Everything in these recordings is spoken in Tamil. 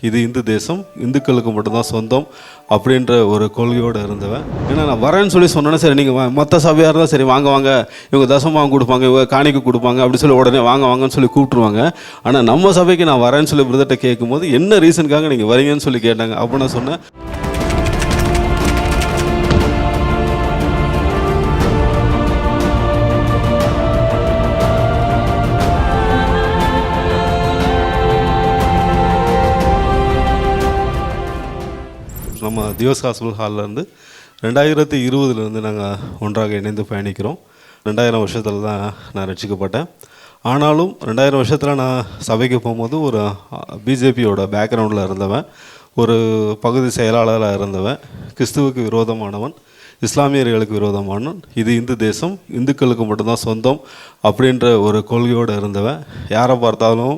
இது இந்து தேசம் இந்துக்களுக்கு மட்டும்தான் சொந்தம் அப்படின்ற ஒரு கொள்கையோடு இருந்தவன். ஏன்னா நான் வரேன்னு சொல்லி சொன்னேன்னா சரி நீங்கள் மற்ற சபையாக இருந்தால் சரி வாங்க வாங்க இவங்க வாங்க கொடுப்பாங்க இவங்க காணிக்கு கொடுப்பாங்க அப்படி சொல்லி உடனே வாங்க வாங்கன்னு சொல்லி கூப்பிட்ருவாங்க ஆனால் நம்ம சபைக்கு நான் வரேன்னு சொல்லி பிரதர்கிட்ட கேட்கும்போது என்ன ரீசனுக்காக நீங்கள் வரீங்கன்னு சொல்லி கேட்டாங்க அப்போ நான் சொன்னேன். நம்ம தியோஸ் ஹாஸ்பிட்டல் ஹால்லேருந்து ரெண்டாயிரத்தி இருபதுலேருந்து நாங்கள் ஒன்றாக இணைந்து பயணிக்கிறோம். ரெண்டாயிரம் வருஷத்தில் தான் நான் ரசிக்கப்பட்டேன். ஆனாலும் ரெண்டாயிரம் வருஷத்தில் நான் சபைக்கு போகும்போது ஒரு பிஜேபியோட பேக்ரவுண்டில் இருந்தவன் ஒரு பகுதி செயலாளராக இருந்தவன் கிறிஸ்துவுக்கு விரோதமானவன் இஸ்லாமியர்களுக்கு விரோதமானவன் இது இந்து தேசம் இந்துக்களுக்கு மட்டும்தான் சொந்தம் அப்படின்ற ஒரு கொள்கையோடு இருந்தவன். யாரை பார்த்தாலும்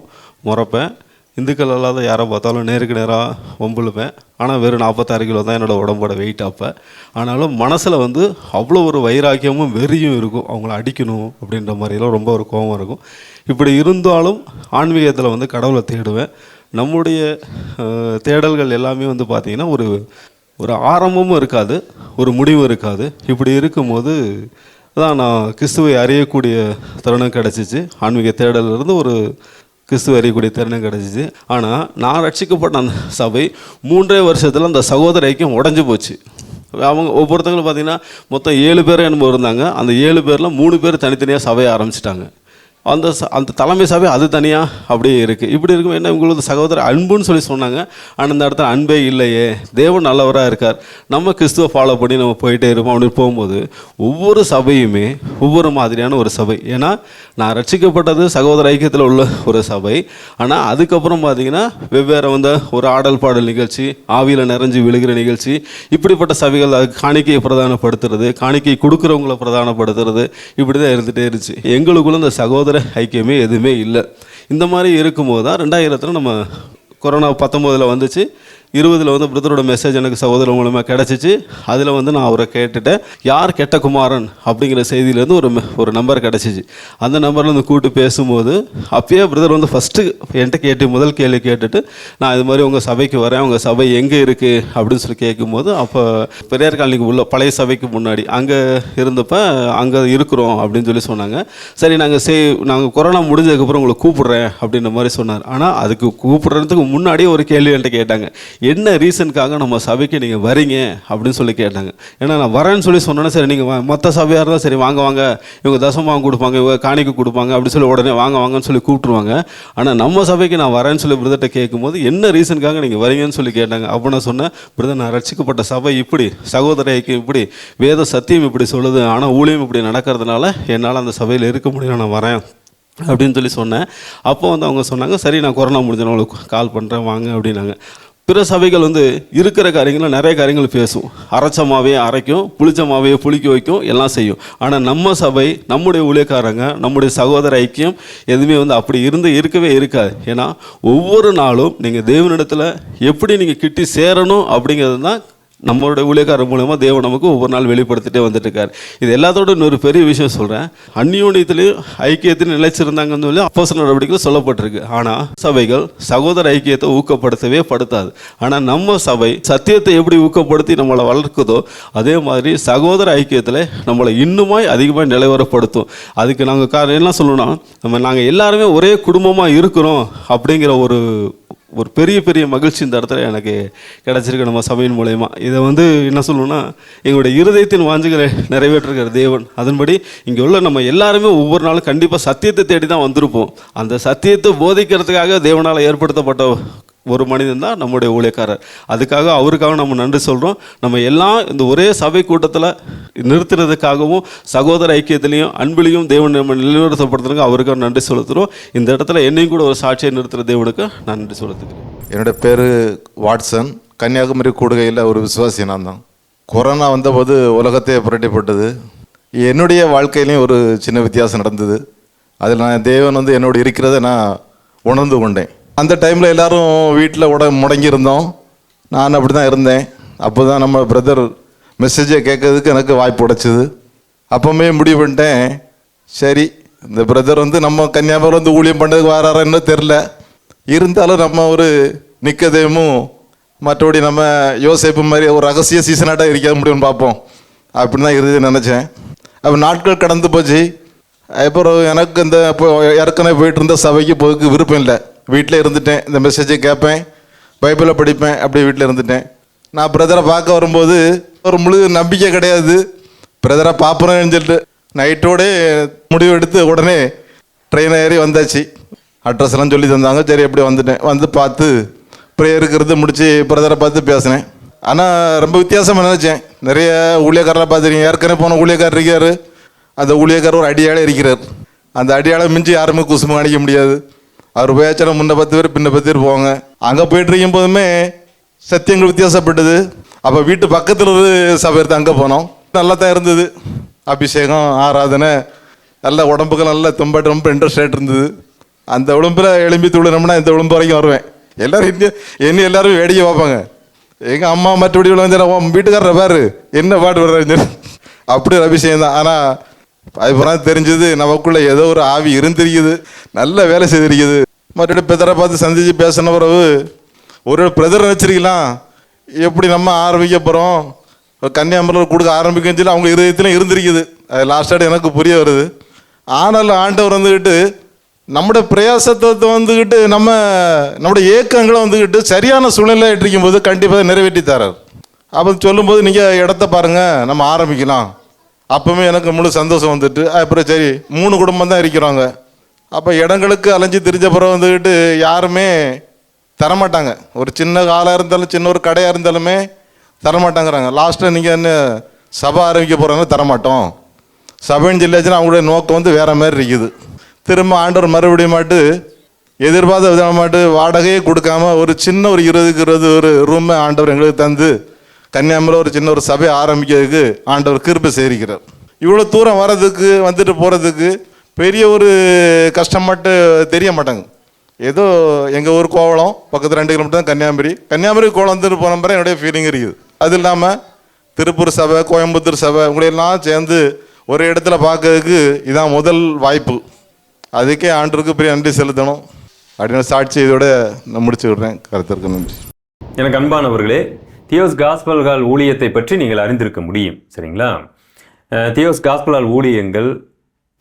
முறப்பேன். இந்துக்கள் அல்லாத யாரை பார்த்தாலும் நேருக்கு நேராக வம்புழுப்பேன் ஆனால் வெறும் நாற்பத்தாறு கிலோ தான் என்னோடய உடம்போட வெயிட் அப்போ. ஆனாலும் மனசில் வந்து அவ்வளோ ஒரு வைராக்கியமும் வெறியும் இருக்கும். அவங்கள அடிக்கணும் அப்படின்ற மாதிரிலாம் ரொம்ப ஒரு கோபம் இருக்கும். இப்படி இருந்தாலும் ஆன்மீகத்தில் வந்து கடவுளை தேடுவேன். நம்முடைய தேடல்கள் எல்லாமே வந்து பார்த்திங்கன்னா ஒரு ஒரு ஆரம்பமும் இருக்காது ஒரு முடிவும் இருக்காது. இப்படி இருக்கும்போது தான் நான் கிறிஸ்துவை அறியக்கூடிய தருணம் கிடச்சிச்சு. ஆன்மீக தேடலிருந்து இருந்து ஒரு கிறிஸ்துவ அறியக்கூடிய தருணம் கிடச்சிச்சு. ஆனால் நான் ரட்சிக்கப்பட்ட அந்த சபை மூன்றே வருஷத்தில் அந்த சகோதர ஐக்கியம் உடஞ்சி போச்சு. அவங்க ஒவ்வொருத்தங்களும் பார்த்தீங்கன்னா மொத்தம் ஏழு பேர் என்னமோ இருந்தாங்க. அந்த ஏழு பேரில் மூணு பேர் தனித்தனியாக சபையை ஆரம்பிச்சிட்டாங்க. அந்த அந்த தலைமை சபை அது தனியாக அப்படியே இருக்குது இப்படி இருக்கும் என்ன உங்களது சகோதரர் அன்புன்னு சொல்லி சொன்னாங்க. ஆனால் இந்த இடத்துல அன்பே இல்லையே. தேவன் நல்லவராக இருக்கார். நம்ம கிறிஸ்துவ ஃபாலோ பண்ணி நம்ம போயிட்டே இருப்போம். அப்படின்னு போகும்போது ஒவ்வொரு சபையுமே ஒவ்வொரு மாதிரியான ஒரு சபை. ஏன்னா நான் ரட்சிக்கப்பட்டது சகோதர ஐக்கியத்தில் உள்ள ஒரு சபை. ஆனால் அதுக்கப்புறம் பார்த்தீங்கன்னா வெவ்வேறு வந்த ஒரு ஆடல் பாடல் நிகழ்ச்சி ஆவியில் நிறைஞ்சு விழுகிற நிகழ்ச்சி இப்படிப்பட்ட சபைகள் அது காணிக்கையை பிரதானப்படுத்துறது காணிக்கை கொடுக்குறவங்கள பிரதானப்படுத்துறது இப்படி தான் இருந்துகிட்டே இருந்துச்சு. எங்களுக்குள்ள இந்த சகோதர ஐக்கியமே எதுவுமே இல்லை. இந்த மாதிரி இருக்கும்போது தான் ரெண்டாயிரத்தில் நம்ம கொரோனா பத்தொம்போதில் வந்துச்சு. இருபதில் வந்து பிரதரோட மெசேஜ் எனக்கு சகோதரர் மூலமாக கிடச்சிச்சு. அதில் வந்து நான் அவரை கேட்டுட்டேன். யார் கெட்ட குமாரன்? அப்படிங்கிற செய்தியிலேருந்து ஒரு ஒரு நம்பர் கிடச்சிச்சு. அந்த நம்பரில் வந்து கூப்பிட்டு பேசும்போது அப்பயே பிரதர் வந்து ஃபஸ்ட்டு என்கிட்ட கேட்டு முதல் கேள்வி கேட்டுட்டு நான் இது மாதிரி உங்கள் சபைக்கு வரேன். உங்கள் சபை எங்கே இருக்குது அப்படின்னு சொல்லி கேட்கும்போது அப்போ பெரியார் காலனிக்கு உள்ள பழைய சபைக்கு முன்னாடி அங்கே இருந்தப்போ அங்கே இருக்கிறோம் அப்படின்னு சொல்லி சொன்னாங்க. சரி நாங்கள் சே நாங்கள் கொரோனா முடிஞ்சதுக்கப்புறம் உங்களை கூப்பிடுறேன். அப்படின்ற மாதிரி சொன்னார். ஆனால் அதுக்கு கூப்பிடுறதுக்கு முன்னாடியே ஒரு கேள்வி என்கிட்ட கேட்டாங்க. என்ன ரீசனுக்காக நம்ம சபைக்கு நீங்கள் வரீங்க அப்படின்னு சொல்லி கேட்டாங்க. ஏன்னா நான் வரேன்னு சொல்லி சொன்னேன்னா சரி நீங்கள் மொத்த சபையாக இருந்தால் சரி வாங்க வாங்க. இவங்க தசமாக கொடுப்பாங்க இவங்க காணிக்க கொடுப்பாங்க அப்படின்னு சொல்லி உடனே வாங்க வாங்கன்னு சொல்லி கூப்பிட்ருவாங்க ஆனால் நம்ம சபைக்கு நான் வரேன்னு சொல்லி பிரதர்கிட்ட கேட்கும்போது என்ன ரீசனுக்காக நீங்கள் வரீங்கன்னு சொல்லி கேட்டாங்க. அப்போ நான் சொன்னேன் பிரதர் நான் ரட்சிக்கப்பட்ட சபை இப்படி சகோதர ஐக்கியம் இப்படி வேத சத்தியம் இப்படி சொல்லுது ஆனால் ஊழியம் இப்படி நடக்கிறதுனால என்னால் அந்த சபையில் இருக்க முடியும் நான் வரேன். அப்படின்னு சொல்லி சொன்னேன். அப்போ வந்து அவங்க சொன்னாங்க சரி நான் கொரோனா முடிஞ்சவங்களுக்கு கால் பண்ணுறேன் வாங்க அப்படின்னாங்க. பிற சபைகள் வந்து இருக்கிற காரியங்களை நிறைய காரியங்கள் பேசும். அரைச்சமாவே அரைக்கும் புளிச்சமாவே புளிக்க வைக்கும் எல்லாம் செய்யும். ஆனால் நம்ம சபை நம்முடைய ஊழியக்காரங்க நம்முடைய சகோதர ஐக்கியம் எதுவுமே வந்து அப்படி இருந்து இருக்கவே இருக்காது. ஏன்னா ஒவ்வொரு நாளும் நீங்கள் தேவனிடத்தில் எப்படி நீங்கள் கிட்டி சேரணும் அப்படிங்கிறது தான் நம்மளுடைய ஊழியக்காரர் மூலமாக தேவன் நமக்கு ஒவ்வொரு நாள் வெளிப்படுத்திட்டே வந்துட்டு இருக்கார் இது எல்லாத்தோட இன்னொரு பெரிய விஷயம் சொல்கிறேன் அந்யோன்யத்திலையும் ஐக்கியத்திலும் நிலைச்சிருந்தாங்கன்னு சொல்லி அப்போச நடவடிக்கைகள் சொல்லப்பட்டிருக்கு. ஆனால் சபைகள் சகோதர ஐக்கியத்தை ஊக்கப்படுத்தவே படுத்தாது. ஆனால் நம்ம சபை சத்தியத்தை எப்படி ஊக்கப்படுத்தி நம்மளை வளர்க்குதோ அதே மாதிரி சகோதர ஐக்கியத்தில் நம்மளை இன்னுமாய் அதிகமாக நிலைவரப்படுத்தும். அதுக்கு நாங்கள் காரணம் என்ன சொல்லணும்னா நம்ம நாங்கள் எல்லாருமே ஒரே குடும்பமாக இருக்கிறோம் அப்படிங்கிற ஒரு ஒரு பெரிய பெரிய மகிழ்ச்சி இந்த இடத்துல எனக்கு கிடச்சிருக்கு நம்ம சபையின் மூலயமா. இதை வந்து என்ன சொல்லணும்னா எங்களுடைய இருதயத்தின் வாஞ்சுகளை நிறைவேற்றுகிற தேவன். அதன்படி இங்கே உள்ள நம்ம எல்லாருமே ஒவ்வொரு நாளும் கண்டிப்பாக சத்தியத்தை தேடி தான் வந்திருப்போம். அந்த சத்தியத்தை போதிக்கிறதுக்காக தேவனால் ஏற்படுத்தப்பட்ட ஒரு மனிதன் தான் நம்முடைய ஊழியக்காரர். அதுக்காக அவருக்காக நம்ம நன்றி சொல்கிறோம் நம்ம எல்லாம் இந்த ஒரே சபை கூட்டத்தில் நிறுத்துறதுக்காகவும் சகோதர ஐக்கியத்திலையும் அன்பிலையும் தேவன் நம்ம நிலைநிறுத்தப்படுத்துறதுக்கு அவருக்காக நன்றி செலுத்துகிறோம் இந்த இடத்துல என்னையும் கூட ஒரு சாட்சியை நிறுத்துகிற தேவனுக்கு நான் நன்றி செலுத்துக்கிறேன் என்னோடய பேர் வாட்சன். கன்னியாகுமரி கூடுகையில் ஒரு விசுவாசி நான் தான். கொரோனா வந்தபோது உலகத்தையே புரட்டிப்பட்டது. என்னுடைய வாழ்க்கையிலையும் ஒரு சின்ன வித்தியாசம் நடந்தது. அதில் நான் தேவன் வந்து என்னோடு இருக்கிறத நான் உணர்ந்து கொண்டேன். அந்த டைமில் எல்லாரும் வீட்டில் உட முடங்கியிருந்தோம். நான் அப்படி தான் இருந்தேன். அப்போ தான் நம்ம பிரதர் மெசேஜை கேட்கறதுக்கு எனக்கு வாய்ப்பு உடைச்சிது அப்போவுமே முடிவு பண்ணிட்டேன். சரி இந்த பிரதர் வந்து நம்ம கன்னியாகுமரி வந்து ஊழியம் பண்ணுறதுக்கு வராருன்னு தெரில இருந்தாலும் நம்ம ஒரு நிற்கதையமும் மற்றபடி நம்ம யோசேப்பு மாதிரி ஒரு ரகசிய சீசனாட்டாக இருக்க முடியும்னு பார்ப்போம். அப்படின்னு தான் இருந்து நினச்சேன். அப்போ நாட்கள் கடந்து போச்சு. அப்புறம் எனக்கு இந்த இப்போ ஏற்கனவே போயிட்டு இருந்த சபைக்கு போதுக்கு விருப்பம் இல்லை. வீட்டில் இருந்துட்டேன். இந்த மெசேஜை கேட்பேன். பைபிளை படிப்பேன். அப்படியே வீட்டில் இருந்துட்டேன். நான் பிரதரை பார்க்க வரும்போது ஒரு முழு நம்பிக்கை கிடையாது. பிரதரை பார்ப்போன்னு சொல்லிட்டு நைட்டோட முடிவு எடுத்து உடனே ட்ரெயின் ஏறி வந்தாச்சு. அட்ரஸ்லாம் சொல்லி தந்தாங்க. சரி எப்படி வந்துட்டேன். வந்து பார்த்து ப்ரேயருக்கு இருக்கிறது முடித்து பிரதரை பார்த்து பேசினேன். ஆனால் ரொம்ப வித்தியாசமாக நினச்சேன். நிறைய ஊழியக்காரரை பார்த்துருக்கீங்க. ஏற்கனவே போன ஊழியக்காரர் இருக்கார். அந்த ஊழியக்காரர் ஒரு அடியாளே இருக்கிறார். அந்த அடியாளை மிஞ்சி யாருமே குசுமம் காணிக்க முடியாது. அவர் பேச்சில் முன்ன பத்து பேர் பின்ன பத்து பேர் போவாங்க. அங்கே போயிட்டு இருக்கும் போதுமே சத்தியங்கள் வித்தியாசப்பட்டது. அப்போ வீட்டு பக்கத்தில் ஒரு சபை அங்கே போனோம். நல்லா தான் இருந்தது. அபிஷேகம் ஆராதனை நல்ல உடம்புக்கு நல்ல தும்பாட்டு ரொம்ப இன்ட்ரெஸ்ட் இருந்தது. அந்த உடம்புல எலும்பி துளினோம்னா இந்த உடம்பு வரைக்கும் வருவேன். எல்லாரும் என்ன என்ன எல்லாரும் வேடிக்கை பார்ப்பாங்க. எங்கள் அம்மா மற்றபடி உள்ள வந்து வீட்டுக்காரரை பாரு என்ன பாட்டு வர்றாரு அப்படி ஒரு அபிஷேகம் தான். ஆனால் அதுக்கப்புறம் தெரிஞ்சது. நமக்குள்ள ஏதோ ஒரு ஆவி இருந்திருக்குது. நல்ல வேலை செய்திருக்குது. மறுபடியும் பிரதரை பார்த்து சந்திச்சு பேசின பிறகு ஒரு பிரதர் நினச்சிருக்கலாம். எப்படி நம்ம ஆரம்பிக்க போகிறோம் கன்னியாகுமரியில் கொடுக்க ஆரம்பிக்கன்னு சொல்லி அவங்க இருதயத்திலும் இருந்திருக்குது. அது லாஸ்ட்டாக எனக்கு புரிய வருது. ஆனாலும் ஆண்டவர் வந்துக்கிட்டு நம்முடைய பிரயாசத்தை வந்துக்கிட்டு நம்ம நம்முடைய ஏக்கங்களை வந்துக்கிட்டு சரியான சூழ்நிலை இருக்கும் போது கண்டிப்பாக நிறைவேற்றி தரார். அப்போ சொல்லும்போது நீங்கள் இடத்த பாருங்கள் நம்ம ஆரம்பிக்கலாம். அப்பவுமே எனக்கு முழு சந்தோஷம் வந்துட்டு அப்புறம் சரி மூணு குடும்பம் தான் இருக்கிறாங்க. அப்போ இடங்களுக்கு அலைஞ்சு திரிஞ்ச பிறகு வந்துக்கிட்டு யாருமே தரமாட்டாங்க. ஒரு சின்ன காலாக இருந்தாலும் சின்ன ஒரு கடையாக இருந்தாலுமே தரமாட்டாங்கிறாங்க. லாஸ்ட்டில் நீங்கள் என்ன சபை ஆரம்பிக்க போகிறாங்க தரமாட்டோம். சபைன்னு சொல்லியாச்சுன்னா அவங்களுடைய நோக்கம் வந்து வேறு மாதிரி இருக்குது. திரும்ப ஆண்டவர் மறுபடியும் மாட்டு எதிர்பார்த்த விதமாட்டு வாடகையே கொடுக்காம ஒரு சின்ன ஒரு இருபதுக்கு இருபது ஒரு ரூமை ஆண்டவர் எங்களுக்கு தந்து கன்னியாகுமரியில் ஒரு சின்ன ஒரு சபையை ஆரம்பிக்கிறதுக்கு ஆண்டவர் கிருப்பை சேரிக்கிறார். இவ்வளோ தூரம் வர்றதுக்கு வந்துட்டு போகிறதுக்கு பெரிய ஒரு கஷ்டமாட்டு தெரிய மாட்டாங்க ஏதோ எங்கள் ஊர் கோவளம் பக்கத்தில் ரெண்டு கிலோமீட்டர் தான் கன்னியாகுமரி. கன்னியாகுமரி கோலம் வந்துட்டு போன பிறகு என்னுடைய ஃபீலிங் இருக்குது. அது இல்லாமல் திருப்பூர் சபை கோயம்புத்தூர் சபை உங்களையெல்லாம் சேர்ந்து ஒரு இடத்துல பார்க்கறதுக்கு இதான் முதல் வாய்ப்பு. அதுக்கே ஆண்டருக்கு பெரிய நன்றி செலுத்தணும். அப்படின்னு சாட்சி இதோட நான் முடிச்சு விடுறேன் கருத்திற்கு நன்றி. எனக்கு அன்பானவர்களே தியோஸ் காஸ்பல்கால் ஊழியத்தை பற்றி நீங்கள் அறிந்திருக்க முடியும் சரிங்களா? தியோஸ் காஸ்பலால் ஊழியங்கள்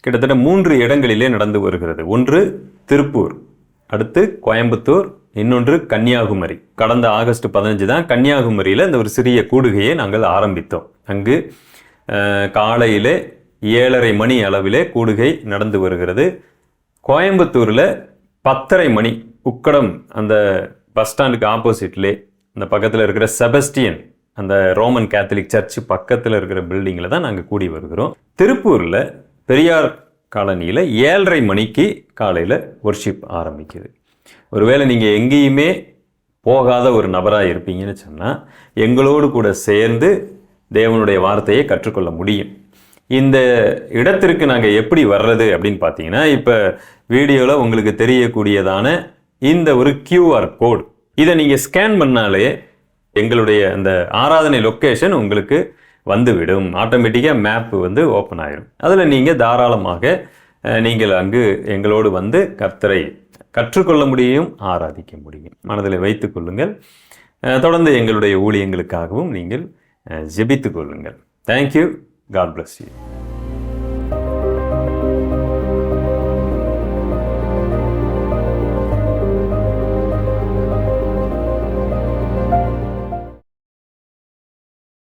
கிட்டத்தட்ட மூன்று இடங்களிலே நடந்து வருகிறது. ஒன்று திருப்பூர் அடுத்து கோயம்புத்தூர் இன்னொன்று கன்னியாகுமரி. கடந்த ஆகஸ்ட் பதினஞ்சு தான் கன்னியாகுமரியில் இந்த ஒரு சிறிய கூடுகையை நாங்கள் ஆரம்பித்தோம். அங்கு காலையிலே ஏழரை மணி அளவிலே கூடுகை நடந்து வருகிறது. கோயம்புத்தூரில் பத்தரை மணி உக்கடம் அந்த பஸ் ஸ்டாண்டுக்கு ஆப்போசிட்லே அந்த பக்கத்தில் இருக்கிற செபஸ்டியன் அந்த ரோமன் கேத்தலிக் சர்ச் பக்கத்தில் இருக்கிற பில்டிங்கில் தான் நாங்கள் கூடி வருகிறோம். திருப்பூரில் பெரியார் காலனியில் ஏழரை மணிக்கு காலையில் ஒர்ஷிப் ஆரம்பிக்குது. ஒருவேளை நீங்கள் எங்கேயுமே போகாத ஒரு நபராக இருப்பீங்கன்னு சொன்னால் எங்களோடு கூட சேர்ந்து தேவனுடைய வார்த்தையை கற்றுக்கொள்ள முடியும். இந்த இடத்திற்கு நாங்கள் எப்படி வர்றது அப்படின்னு பார்த்தீங்கன்னா இப்போ வீடியோவில் உங்களுக்கு தெரியக்கூடியதான இந்த ஒரு கியூஆர் கோட் இதை நீங்கள் ஸ்கேன் பண்ணாலே எங்களுடைய அந்த ஆராதனை லொக்கேஷன் உங்களுக்கு வந்துவிடும். ஆட்டோமேட்டிக்காக மேப் வந்து ஓப்பன் ஆயிடும் அதில் நீங்கள் தாராளமாக நீங்கள் அங்கு எங்களோடு வந்து கர்த்தரை கற்றுக்கொள்ள முடியும் ஆராதிக்க முடியும். மனதில் வைத்து கொள்ளுங்கள். தொடர்ந்து எங்களுடைய ஊழியங்களுக்காகவும் நீங்கள் ஜெபித்து கொள்ளுங்கள். Thank you God bless you